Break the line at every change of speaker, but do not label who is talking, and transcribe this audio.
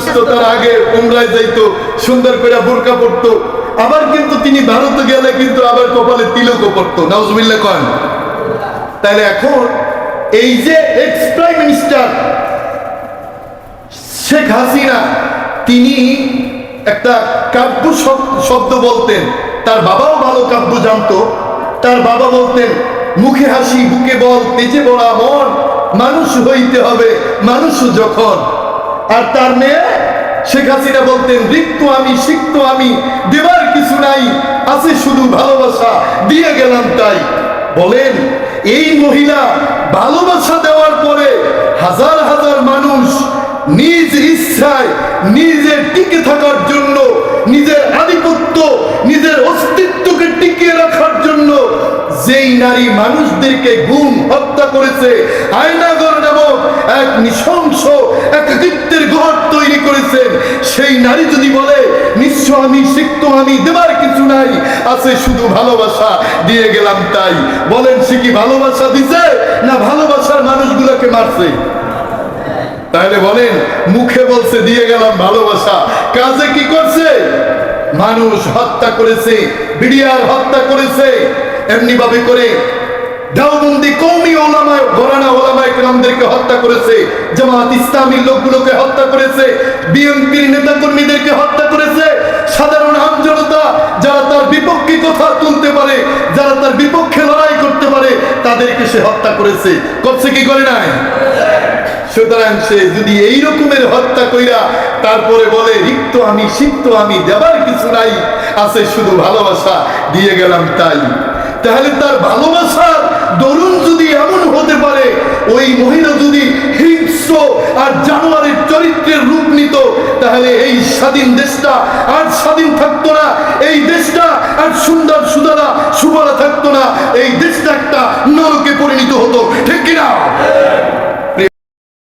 আসতো তার আগে উমরায় যাইতো, সুন্দর করে বোরকা পড়তো আবার কিন্তু তিনি ভারতে গেলে কিন্তু আবার কপালে তিলকও পড়তো নাউজুবিল্লাহ কন। তাহলে এখন এই যে ex prime minister Sheikh Hasina, তিনি একটা কাব্য শব- শব্দ বলতেন। তার বাবাও ভালো কাব্য জানতো। তার বাবা বলতেন, মুখে হাসি, বুকে বল, তেজে বড়া মন মানুষ হইতে হবে, মানুষ যখন আর তার মেয়ে শেখ হাসিনা বলতেন, রিক্ত আমি, সিক্ত আমি, দেবার কিছু নাই, আছে শুধু ভালোবাসা, দিয়ে গেলাম তাই। বলেন, এই মহিলা ভালোবাসা দেওয়ার পরে হাজার হাজার মানুষ নিজ ইচ্ছায় নিজের টিকে থাকার জন্য, নিজের আধিপত্য, নিজের অস্তিত্বকে টিকিয়ে রাখার জন্য যেই নারী মানুষদেরকে গুম, হত্যা করেছে, আয়নাগর নামক এক নৃশংস এক কৃত্যের ঘর তৈরি করেছেন সেই নারী যদি বলে নিঃস্ব আমি সিক্ত, আমি দেবার কিছু নাই। আছে শুধু ভালোবাসা, দিয়ে গেলাম তাই। বলেন, সে কি ভালোবাসা দিছে, না ভালোবাসার মানুষগুলোকে মারছে? তাহলে বলেন, মুখে বলছে, দিয়ে গেলাম ভালোবাসা। কাজে কি করছে? মানুষ হত্যা করেছে বিডিআর হত্যা করেছে। এমনি ভাবে করে হত্যা করেছে, জামাত লোকগুলোকে হত্যা করেছে, বিএনপির হত্যা করেছে। সাধারণ আমজনতা যারা তার বিপক্ষে কথা তুলতে পারে, যারা তার বিপক্ষে লড়াই করতে পারে, তাদেরকে সে হত্যা করেছে। করছে কি করে নাই? সুতরাং সে যদি এই রকমের হত্যা কইরা তারপরে বলে, রিক্ত আমি, সিক্ত আমি, দেবার কিছু নাই, আছে শুধু ভালোবাসা, দিয়ে গেলাম তাই। তাহলে তার ভালোবাসার দরুন যদি হতে পারে, ওই মহিলা যদি হিংস্র আর জানোয়ারের চরিত্রের রূপ নিত, তাহলে এই স্বাধীন দেশটা আর স্বাধীন থাকতো না, এই দেশটা আর সুন্দর সুদারা সুবলা থাকতো না, এই দেশটা একটা নরকে পরিণত হতো, ঠিক কিনা?